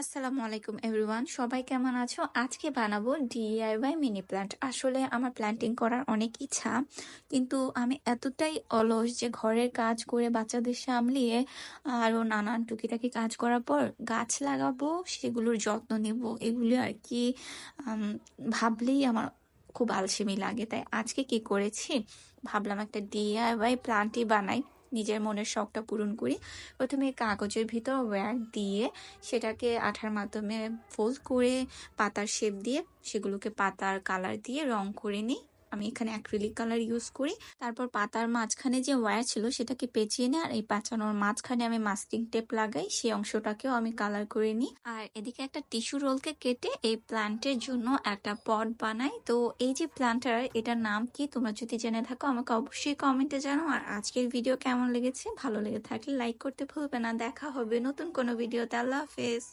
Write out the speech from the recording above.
আসসালামু আলাইকুম এভরিওয়ান, সবাই কেমন আছো? আজকে বানাবো ডিআইওয়াই মিনি প্ল্যান্ট আসলে আমার প্ল্যান্টিং করার অনেক ইচ্ছা, কিন্তু আমি এতটাই অলস যে ঘরের কাজ করে বাচ্চাদের সামলিয়ে আরও নানান টুকিটাকি কাজ করার পর গাছ লাগাবো, সেগুলোর যত্ন নেব, এগুলো আর কি ভাবলেই আমার খুব আলসেমি লাগে। তাই আজকে কি করেছি? ভাবলাম একটা ডিআইওয়াই প্ল্যান্টই বানাই। নিজের মনের শখটা পূরণ করি। প্রথমে কাগজের ভিতর ওয়্যার দিয়ে সেটাকে আঠার মাধ্যমে ফোল্ড করে পাতার শেপ দিয়ে সেগুলোকে পাতার কালার দিয়ে রং করে নিই। আমি এখানে অ্যাক্রিলিক কালার ইউজ করি। তারপর পাতার মাঝখানে যে ওয়্যার ছিল সেটাকে পেঁচিয়ে নিই আর এই পেঁচানোর মাঝখানে আমি মাস্কিং টেপ লাগাই, সেই অংশটাকেও আমি কালার করে নিই। আর এদিকে একটা টিস্যু রোলকে কেটে এই প্ল্যান্টের জন্য একটা পট বানাই। তো এই যে প্ল্যান্টার এটার নাম কি? তোমরা যদি জেনে থাকো, আমাকে অবশ্যই কমেন্টে জানো আর আজকের ভিডিও কেমন লেগেছে? ভালো লেগে থাকলে লাইক করতে ভুলবে না। দেখা হবে নতুন কোনো ভিডিওতে আল্লাহ হাফেজ।